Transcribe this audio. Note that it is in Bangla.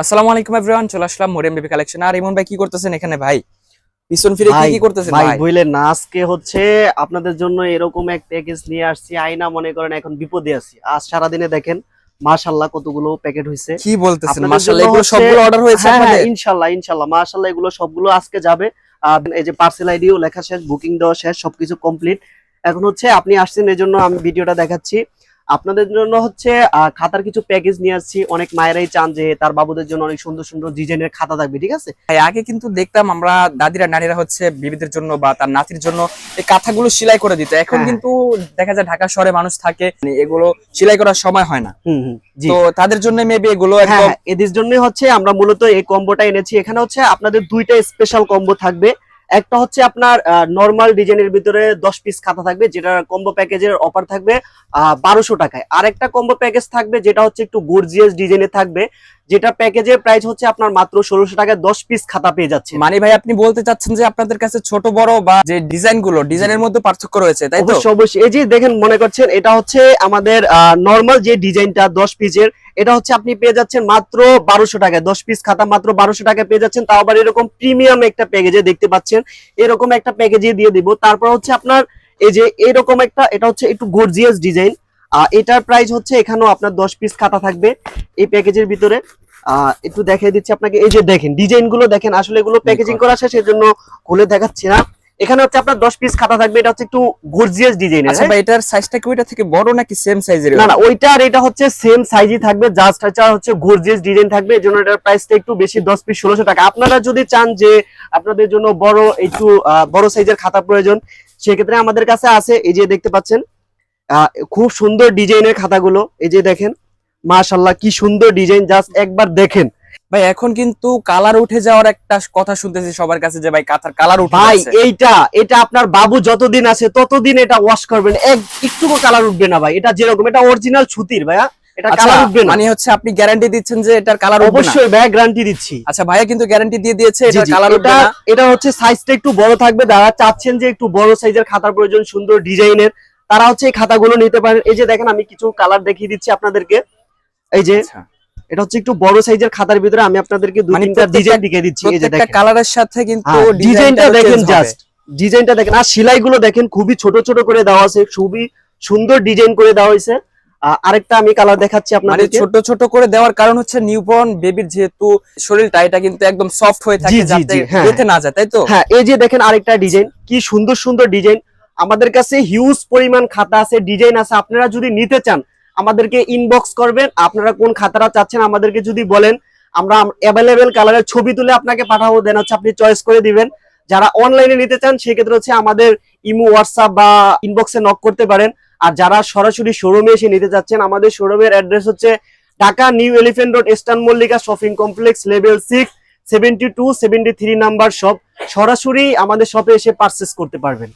আসসালামু আলাইকুম এভরিওয়ান চলে আসলাম মোরিয়াম বেবি কালেকশন আর ইমন ভাই কি করতেছেন এখানে ভাই? পিছন ফিরে কি কি করতেছেন ভাই বুঝলেন না আজকে হচ্ছে আপনাদের জন্য এরকম এক প্যাকেজ নিয়ে আসছি। আইনা মনে করেন এখন বিপদে আছি। আজ সারাদিনে দেখেন মাশাল্লাহ কতগুলো প্যাকেট হয়েছে কি বলতেছেন? মাশাআল্লাহ এগুলো সবগুলো অর্ডার হয়েছে হ্যাঁ হ্যাঁ আপনাদের? ইনশাল্লাহ ইনশাল্লাহ মাশাল্লাহ এগুলো সবগুলো আজকে যাবে। আর এই যে পার্সেল আইডিও লেখা শেষ বুকিং দেওয়া শেষ সবকিছু কমপ্লিট এখন হচ্ছে আপনি আসছেন এই জন্য আমি ভিডিওটা দেখাচ্ছি। আপনাদের জন্য হচ্ছে খাতার কিছু প্যাকেজ নিয়ে আসছি। অনেক মায়েরাই চান যে তার বাবুদের জন্য অনেক সুন্দর সুন্দর ডিজাইনের খাতা থাকবে ঠিক আছে? আগে কিন্তু দেখতাম আমরা দাদিরা নারীরা হচ্ছে বিবিদের জন্য বা তার নাতির জন্য এই কাঁথাগুলো সেলাই করে দিত। এখন হ্যাঁ। কিন্তু দেখা যায় ঢাকা শহরে মানুষ থাকে মানে এগুলো সেলাই করার সময় হয় না। তো তাদের জন্য মেবি এগুলো হ্যাঁ হ্যাঁ, এদের জন্য হচ্ছে আমরা মূলত এই কম্বোটা এনেছি। এখানে হচ্ছে আপনাদের দুইটা স্পেশাল কম্বো থাকবে। একটা হচ্ছে আপনার নর্মাল ডিজাইনের ভিতরে দশ পিস খাতা থাকবে, যেটা কম্বো প্যাকেজের অফার থাকবে, আহ, বারোশো টাকায়। আর একটা কম্বো প্যাকেজ থাকবে, যেটা হচ্ছে একটু গর্জিয়াস ডিজাইনে থাকবে। যেটা প্যাকেজের প্রাইস হচ্ছে আপনার মাত্র ষোলোশো টাকায় দশ পিস খাতা পেয়ে যাচ্ছে মানে ভাই আপনি বলতে চাচ্ছেন যে আপনাদের কাছে ছোট বড় বা যে ডিজাইনগুলো ডিজাইনের মধ্যে পার্থক্য রয়েছে তাই তো? অবশ্যই অবশ্যই। এই যে দেখেন মনে করছেন এটা হচ্ছে আমাদের নর্মাল যে ডিজাইনটা দশ পিসের এটা হচ্ছে আপনি পেয়ে যাচ্ছেন মাত্র বারোশো টাকায়। দশ পিস খাতা মাত্র বারোশো টাকায় পেয়ে যাচ্ছেন। তাও আবার এরকম প্রিমিয়াম একটা প্যাকেজে দেখতে পাচ্ছেন। এরকম একটা প্যাকেজে দিয়ে দিব। তারপর হচ্ছে আপনার এই যে এরকম একটা এটা হচ্ছে একটু গর্জিয়াস ডিজাইন এটার প্রাইস হচ্ছে এখানেও আপনার দশ পিস খাতা থাকবে এই প্যাকেজের ভিতরে। একটু দেখিয়ে দিচ্ছি আপনাকে। এই যে দেখেন ডিজাইনগুলো দেখেন আসলে এগুলো প্যাকেজিং করা শেষ সেজন্য খুলে দেখাচ্ছি না। এখানে হচ্ছে আপনার দশ পিস খাতা থাকবে এটা হচ্ছে একটু গর্জিয়াস ডিজাইন আচ্ছা ভাই এটার সাইজটা কি ওইটা থেকে বড় নাকি সেম সাইজের না না ওইটা আর এটা হচ্ছে সেম সাইজই থাকবে জাস্ট এটা হচ্ছে গর্জিয়াস ডিজাইন থাকবে এজন্য এটার প্রাইসটা একটু বেশি দশ পিস ষোলোশো টাকা। আপনারা যদি চান যে আপনাদের জন্য বড় একটু বড় সাইজের খাতা প্রয়োজন সেক্ষেত্রে আমাদের কাছে আছে এই যে দেখতে পাচ্ছেন খুব সুন্দর ডিজাইনের খাতাগুলো এই যে দেখেন মাশাল্লাহ কি সুন্দর ডিজাইন জাস্ট একবার দেখেন। ভাই এখন কিন্তু কালার উঠে যাওয়ার একটা কথা শুনতেছি সবার কাছে যে ভাই কাঁথার কালার উঠে ভাই এইটা এটা আপনার বাবু যতদিন আছে ততদিন এটা ওয়াশ করবেন। এক একটুকু কালার উঠবে না ভাই এটা যেরকম এটা অরিজিনাল সুতির ভাইয়া এটা আচ্ছা কালার উঠবে না। মানে হচ্ছে আপনি গ্যারান্টি দিচ্ছেন যে এটার কালার উঠবে না? অবশ্যই ভাইয়া গ্যারান্টি দিচ্ছি। আচ্ছা ভাইয়া কিন্তু গ্যারান্টি দিয়ে দিয়েছে জি, কালার উঠবে এটা না। এটা হচ্ছে সাইজটা একটু বড় থাকবে যারা চাচ্ছেন যে একটু বড় সাইজের খাতার প্রয়োজন সুন্দর ডিজাইনের। তারা হচ্ছে এই খাতাগুলো নিতে পারেন এই যে দেখেন আমি কিছু কালার দেখিয়ে দিচ্ছি আপনাদেরকে। এই যে আচ্ছা, এটা হচ্ছে একটু বড় সাইজের খাতার ভিতরে আমি আপনাদেরকে দুই মানে তিনটা ডিজাইন দেখিয়ে দিচ্ছি। এই যে দেখেন। কালারের সাথে কিন্তু হ্যাঁ, ডিজাইনটা ডিজাইনটা দেখেন জাস্ট ডিজাইনটা দেখেন। আর সেলাইগুলো দেখেন খুবই ছোট ছোট করে দেওয়া আছে। খুবই সুন্দর ডিজাইন করে দেওয়া হয়েছে। আরেকটা আমি কালার দেখাচ্ছি মানে ছোট ছোট করে দেওয়ার কারণ হচ্ছে নিউবর্ন বেবির যেহেতু শরীরটা এটা কিন্তু একদম সফট হয়ে থাকে যাতে হ্যাঁ। না যায় তাই তো? হ্যাঁ এই যে দেখেন আরেকটা ডিজাইন কি সুন্দর সুন্দর ডিজাইন আমাদের কাছে হিউজ পরিমাণ খাতা আছে ডিজাইন আছে। আপনারা যদি নিতে চান, আমাদেরকে ইনবক্স করবেন। আপনারা কোন খাতাটা চাচ্ছেন আমাদেরকে যদি বলেন, আমরা অ্যাভেলেবেল কালারের ছবি তুলে আপনাকে পাঠাবো। দেন হচ্ছে আপনি চয়েস করে দিবেন। যারা অনলাইনে নিতে চান, সেক্ষেত্রে হচ্ছে আমাদের ইমো হোয়াটসঅ্যাপ বা ইনবক্সে নক করতে পারেন। আর যারা সরাসরি শোরুমে এসে নিতে চাচ্ছেন, আমাদের শোরুমের অ্যাড্রেস হচ্ছে Dhaka New Elephant Road, Eastern Mallika shopping complex level six seventy two seventy three number shop সরাসরি আমাদের শপে এসে পারচেস করতে পারবেন।